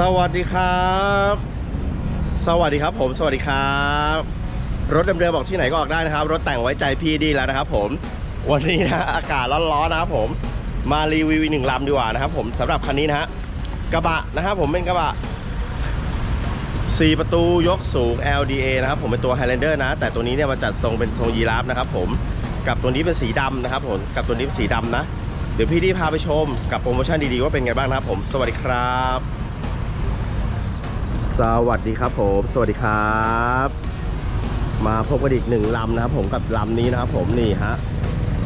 สวัสดีครับ สวัสดีครับผม สวัสดีครับ รถเดิมๆบอกที่ไหนก็ออกได้นะครับ รถแต่งไว้ใจพี่ดีแล้วนะครับ ผม วันนี้นะอากาศร้อนๆนะครับ ผมมารีวิวหนึ่งลำดีกว่านะครับ ผมสำหรับคันนี้นะฮะกระบะนะครับผมเป็นกระบะ4 ประตูยกสูง LDA นะครับผมเป็นตัว Highlander นะ แต่ตัวนี้เนี่ยมาจัดทรงเป็นทรงยีราฟนะครับผมกับตัวนี้เป็นสีดำนะครับผมกับตัวนี้เป็นสีดำนะ เดี๋ยวพี่ที่พาไปชมกับโปรโมชั่นดีๆว่าเป็นไงบ้างนะครับผม สวัสดีครับ สวัสดีครับผม สวัสดีครับ มาพบกันอีกหนึ่งลำนะครับผมกับลำนี้นะครับผมนี่ฮะ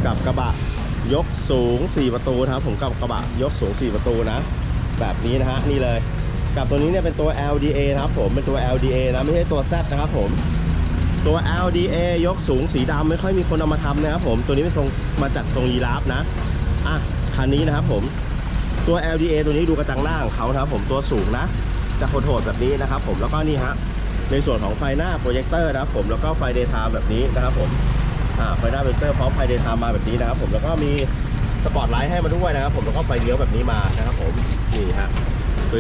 กับกระบะยกสูง 4 ประตูนะครับผมกับกระบะยกสูง 4 ประตูนะ แบบนี้นะฮะนี่เลย กับตัวนี้เนี่ยเป็นตัว LDA นะครับผมเป็นตัว LDA นะไม่ใช่ตัว Z นะครับผมตัว LDA ยกสูงสีดำไม่ค่อยมีคนเอามาทำนะครับผมตัวนี้เป็นทรงมาจัดทรงยีราฟนะอะคันนี้นะครับผมตัว LDA ตัวนี้ดูกระจังหน้าของเขานะครับผมตัวสูงนะ จะโหดๆแบบนี้นะครับ ผมแล้วก็นี่ฮะในส่วนของไฟหน้าโปรเจคเตอร์นะครับผมแล้วก็ไฟเดย์ไทม์แบบนี้นะครับผมอ่าไฟหน้าโปรเจคเตอร์พร้อมไฟเดย์ไทม์มาแบบนี้นะครับ ผมแล้วก็มีสปอตไลท์ให้มาด้วยนะครับ ผมแล้วก็ไฟเลี้ยวแบบนี้มานะครับ ผมนี่ฮะ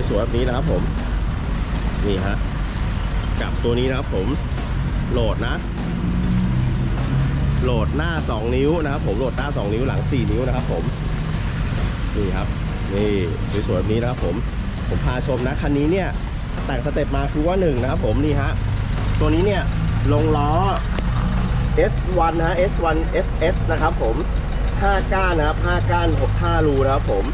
สวยๆแบบนี้นะครับ ผมนี่ฮะกับตัวนี้นะครับผมโหลดนะ โหลดหน้า 2 นิ้วนะครับ ผมโหลดหน้า 2 นิ้วหลัง 4 นิ้วนะครับ ผมนี่ครับนี่สวยๆแบบนี้นะครับผม ผมพาชมนะคันนี้เนี่ยแต่งสเต็ปมาคือว่า1นะครับผมนี่ฮะตัวนี้เนี่ยลงล้อ S1 นะ S1 SS นะครับผม5ก้านนะครับ5ก้าน6 5รูนะครับผม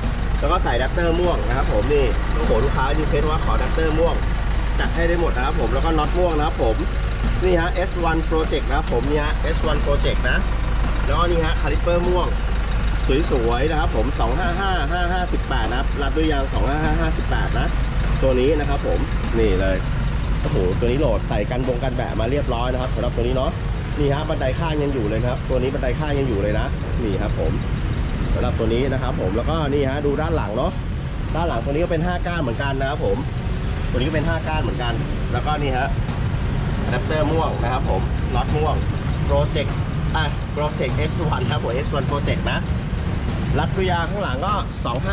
แล้วก็ใส่ดัตเตอร์ม่วงนะครับผมนี่โอ้โหลูกค้าดีเทสว่าขอดัตเตอร์ม่วงจัดให้ได้หมดนะครับผมแล้วก็น็อตม่วงนะครับผมนี่ฮะ S1 Project นะครับผมนี่ฮะ S1 Project นะแล้วก็นี่ฮะคาลิปเปอร์ม่วง สวยๆนะครับผม 255 5518นะครับรัดด้วยยาง255 58 นะ ตัวนี้นะครับผมนี่เลยโอ้โหตัวนี้โหลดใส่กันบงกันแบะมาเรียบร้อยนะครับสำหรับตัวนี้เนาะนี่ฮะบันไดข้างยังอยู่เลยนะครับ ตัวนี้บันไดข้างยังอยู่เลยนะนี่ครับผมสำหรับตัวนี้นะครับผมแล้วก็นี่ฮะดูด้านหลังเนาะด้านหลังตัวนี้ก็เป็น 5 ก้านเหมือนกันนะครับผม ตัวนี้ก็เป็น 5 ก้านเหมือนกัน แล้วก็นี่ฮะอะแดปเตอร์ม่วงนะครับผมน็อตม่วงโปรเจกต์อะโปรเจกต์ S1 ครับผม S1 Project นะ รัดตัวยางข้างหลังก็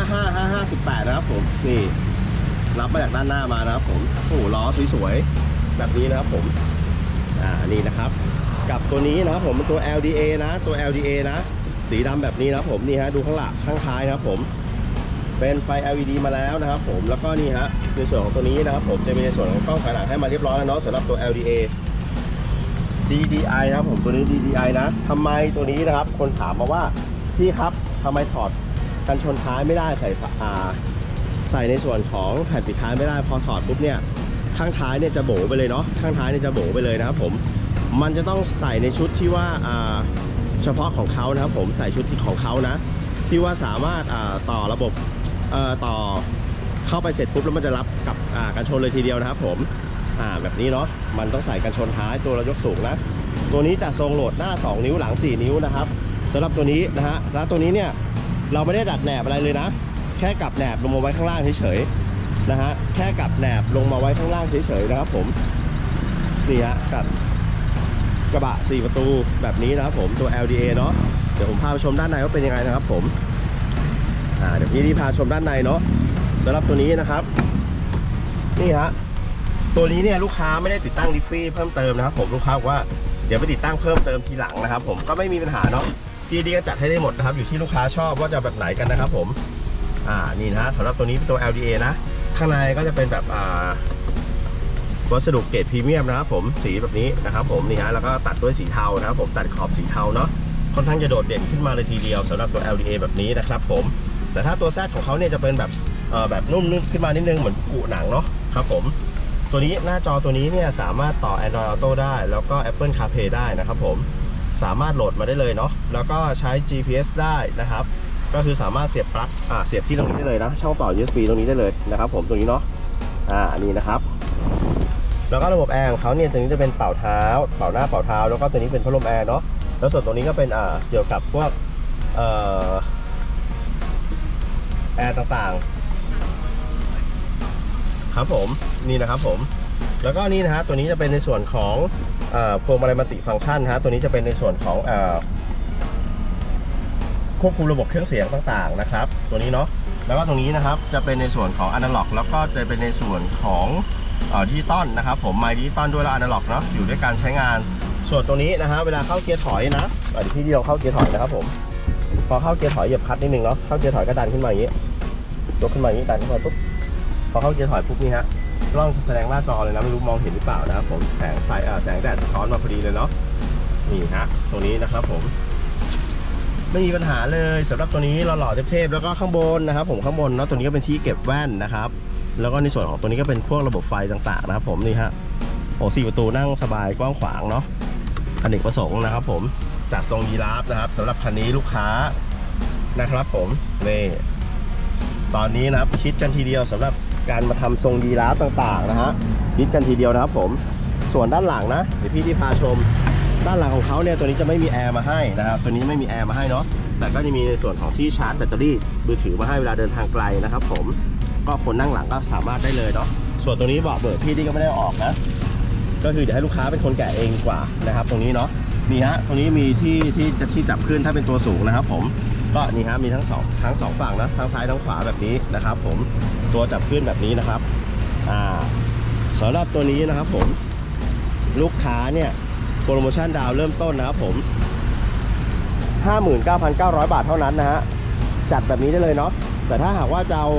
255 5518นะครับผม นี่ รับมาจากด้านหน้ามานะครับผมโอ้ล้อสวยๆ แบบนี้นะครับผม อ่า นี่นะครับ กับตัวนี้นะครับผมเป็นตัว LDA นะ ตัว LDA นะ สีดำแบบนี้นะครับผม นี่ฮะ ดูข้างหลังข้างท้ายนะครับผม เป็นไฟ LED มาแล้วนะครับผม แล้วก็นี่ฮะ ในส่วนของตัวนี้นะครับผม จะมีในส่วนของกล้องถอยหลังให้มาเรียบร้อยแล้วเนาะสำหรับตัว LDA DDI นะครับผมตัวนี้ DDI นะทำไมตัวนี้นะครับ คนถามมาว่า พี่ครับทำไมถอดกันชนท้ายไม่ได้ใส่อ่าใส่ในส่วนของแผ่นปิดท้ายไม่ได้พอถอดปุ๊บเนี่ยข้างท้ายเนี่ยจะโบไปเลยเนาะข้างท้ายเนี่ยจะโบไปเลยนะครับผมมันจะต้องใส่ในชุดที่ว่าอ่าเฉพาะของเขานะครับผมใส่ชุดที่ของเขานะ ที่ว่าสามารถอ่าต่อระบบเอ่อต่อเข้าไปเสร็จปุ๊บแล้วมันจะรับกับอ่ากันชนเลยทีเดียวนะครับผมอ่าแบบนี้เนาะมันต้องใส่กันชนท้ายตัวเรายกสูงนะตัวนี้จะทรงโหลดหน้า 2 นิ้วหลัง 4 นิ้วนะครับ สำหรับตัวนี้นะฮะแล้วตัวนี้เนี่ยเราไม่ได้ดัดแหนบอะไรเลยนะ แค่กลับแหนบลงมาไว้ข้างล่างเฉยๆนะฮะแค่กลับแหนบลงมาไว้ข้างล่างเฉยๆนะครับผมนี่ฮะกับกระบะ 4 ประตูแบบนี้นะครับผมตัว LDA เนาะเดี๋ยวผมพาไปชมด้านในว่าเป็นยังไงนะครับผมอ่าเดี๋ยวพี่ที่พาชมด้านในเนาะสำหรับตัวนี้นะครับ นี่ฮะตัวนี้เนี่ยลูกค้าไม่ได้ติดตั้งดิฟฟี่เพิ่มเติมนะครับผมลูกค้าบอกว่าเดี๋ยวไปติดตั้งเพิ่มเติมทีหลังนะครับ ผมก็ไม่มีปัญหาเนาะ ที่ดีก็จัดให้ได้หมดนะครับ อยู่ที่ลูกค้าชอบว่าจะแบบไหนกันนะครับ ผมอ่านี่นะสำหรับตัวนี้เป็นตัว LDA นะข้างในก็จะเป็นแบบอ่าวัสดุเกรดพรีเมียมนะครับผมสีแบบนี้นะครับ ผมนี่ฮะแล้วก็ตัดด้วยสีเทานะครับ ผมตัดขอบสีเทาเนาะค่อนข้างจะโดดเด่นขึ้นมาเลยทีเดียวสำหรับตัว LDA แบบนี้นะครับ ผม แต่ถ้าตัวแซดของเขาเนี่ยจะเป็นแบบเอ่อแบบนุ่มขึ้นมานิดนึงเหมือนกุหนังเนาะครับ ผม ตัวนี้หน้าจอตัวนี้เนี่ยสามารถต่อ Android Auto ได้ แล้วก็ Apple CarPlay ได้นะครับ ผม สามารถโหลดมาได้เลยเนาะแล้วก็ใช้ GPS ได้นะครับ ก็คือสามารถเสียบปลั๊กอ่าเสียบที่ตรงนี้ได้เลยนะช่องต่อ USB ตรงนี้ได้เลยนะครับ ผมตรงนี้เนาะอ่านนี้นะครับ แล้วก็ระบบแอร์ของเขาเนี่ยตัวนี้จะเป็นเป่าเท้า เป่าหน้าเป่าเท้า แล้วก็ตัวนี้เป็นพัดลมแอร์เนาะแล้วส่วนตรงนี้ก็เป็นอ่าเกี่ยวกับพวกเอ่อแอร์ต่างๆ ครับผมนี่นะครับผม แล้วก็นี่นะฮะตัวนี้จะเป็นในส่วนของพวงมาลัยมัลติฟังก์ชันฮะตัวนี้จะเป็นในส่วนของควบคุมระบบเครื่องเสียงต่างๆนะครับ ตัวนี้เนาะแล้วก็ตรงนี้นะครับจะเป็นในส่วนของอนาล็อก แล้วก็จะเป็นในส่วนของดิจิตอลนะครับ ผมไมค์ดิจิตอลด้วยแล้วอนาล็อกเนาะอยู่ด้วยการใช้งาน ส่วนตัวนี้นะฮะเวลาเข้าเกียร์ถอยนะเดี๋ยวพี่เดียวเข้าเกียร์ถอยนะครับผมพอเข้าเกียร์ถอยเหยียบคลัตช์นิดนึงเนาะเข้าเกียร์ถอยก็ดันขึ้นมาอย่างนี้ยกขึ้นมาอย่างนี้ดันขึ้นมาปุ๊บพอเข้าเกียร์ถอยปุ๊บนี่ฮะ กล้องแสดงหน้าจอเลยนะไม่รู้มองเห็นหรือเปล่านะครับผมแสงไฟอ่าแสงแดดสะท้อนมาพอดีเลยเนาะนี่ฮะตรงนี้นะครับผม ไม่มีปัญหาเลยสำหรับตัวนี้เราหล่อเทพๆแล้วก็ข้างบนนะครับ ผมข้างบนเนาะตัวนี้ก็เป็นที่เก็บแว่นนะครับ แล้วก็ในส่วนของตัวนี้ก็เป็นพวกระบบไฟต่างๆนะครับ ผมนี่ฮะโอ้สี่ประตูนั่งสบายกว้างขวางเนาะอเนกประสงค์นะครับ ผมจัดทรงยีราฟนะครับสำหรับคันนี้ลูกค้านะครับ ผมนี่ตอนนี้นะครับคิดกันทีเดียวสำหรับ การมาทำทรงยีราฟต่างๆนะฮะคิดกันทีเดียวนะครับผมส่วนด้านหลังนะเดี๋ยวพี่ที่พาชม ด้านหลังของเขาเนี่ยตัวนี้จะไม่มีแอร์มาให้นะครับตัวนี้ไม่มีแอร์มาให้เนาะแต่ก็จะมีในส่วนของที่ชาร์จแบตเตอรี่มือถือมาให้เวลาเดินทางไกลนะครับผมก็คนนั่งหลังก็สามารถได้เลยเนาะส่วนตัวนี้เบาะเบิดพี่ที่ก็ไม่ได้ออกนะก็คือเดี๋ยวให้ลูกค้าเป็นคนแกะเองกว่านะครับ ตรงนี้เนาะนี่ฮะตรงนี้มีที่ที่จะที่จับขึ้นถ้าเป็นตัวสูงนะครับผม ก็นี่ฮะมีทั้งสองทั้งสองฝั่งนะทั้งซ้ายทั้งขวาแบบนี้นะครับ ผมตัวจับขึ้นแบบนี้นะครับอ่าสำหรับตัวนี้นะครับ ผมลูกค้าเนี่ยโปรโมชั่นดาวเริ่มต้นนะครับผม 59,900 บาทเท่านั้นนะฮะจัดแบบนี้ได้เลยเนาะแต่ถ้าหากว่าจะเอา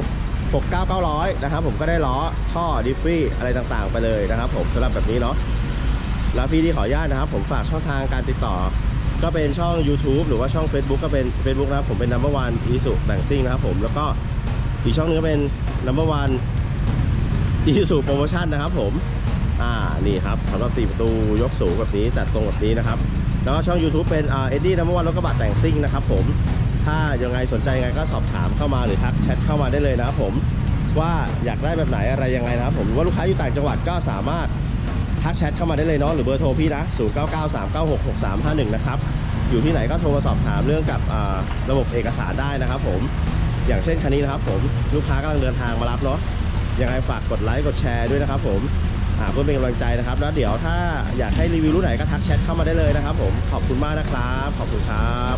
69,900นะครับผมก็ได้ล้อท่อดิฟฟี่อะไรต่างๆ ไปเลยนะครับ ผมสำหรับแบบนี้เนาะแล้วพี่ที่ขออนุญาตนะครับ ผมฝากช่องทางการติดต่อ ก็เป็นช่อง YouTube หรือว่าช่อง Facebook ก็เป็น Facebook นะครับ ผมเป็น number one อีสุแบ่งซิ่งนะครับผมแล้วก็อีกช่องนึงก็เป็น number one อีสุโปรโมชั่นนะครับผมอ่านี่ครับสำหรับตีประตูยกสูงแบบนี้จัดทรงแบบนี้นะครับ แล้วก็ช่อง YouTube เป็นเอ็ดดี้นัมเบอร์วันรถกระบะแต่งซิ่งนะครับผมถ้ายังไงสนใจยังไงก็สอบถามเข้ามาหรือทักแชทเข้ามาได้เลยนะครับผมว่าอยากได้แบบไหนอะไรยังไงนะครับผมว่าลูกค้าอยู่ต่างจังหวัดก็สามารถ ทักแชทเข้ามาได้เลยเนาะหรือเบอร์โทรพี่นะ 0993966351 นะครับ อยู่ที่ไหนก็โทรมาสอบถามเรื่องกับระบบเอกสารได้นะครับผม อย่างเช่นคันนี้นะครับผมลูกค้ากำลังเดินทางมารับเนาะยังไงฝากกดไลค์กดแชร์ด้วยนะครับผมเพื่อเป็นกำลังใจนะครับ แล้วเดี๋ยวถ้าอยากให้รีวิวรุ่นไหนก็ทักแชทเข้ามาได้เลยนะครับผมขอบคุณมากนะครับ ขอบคุณครับ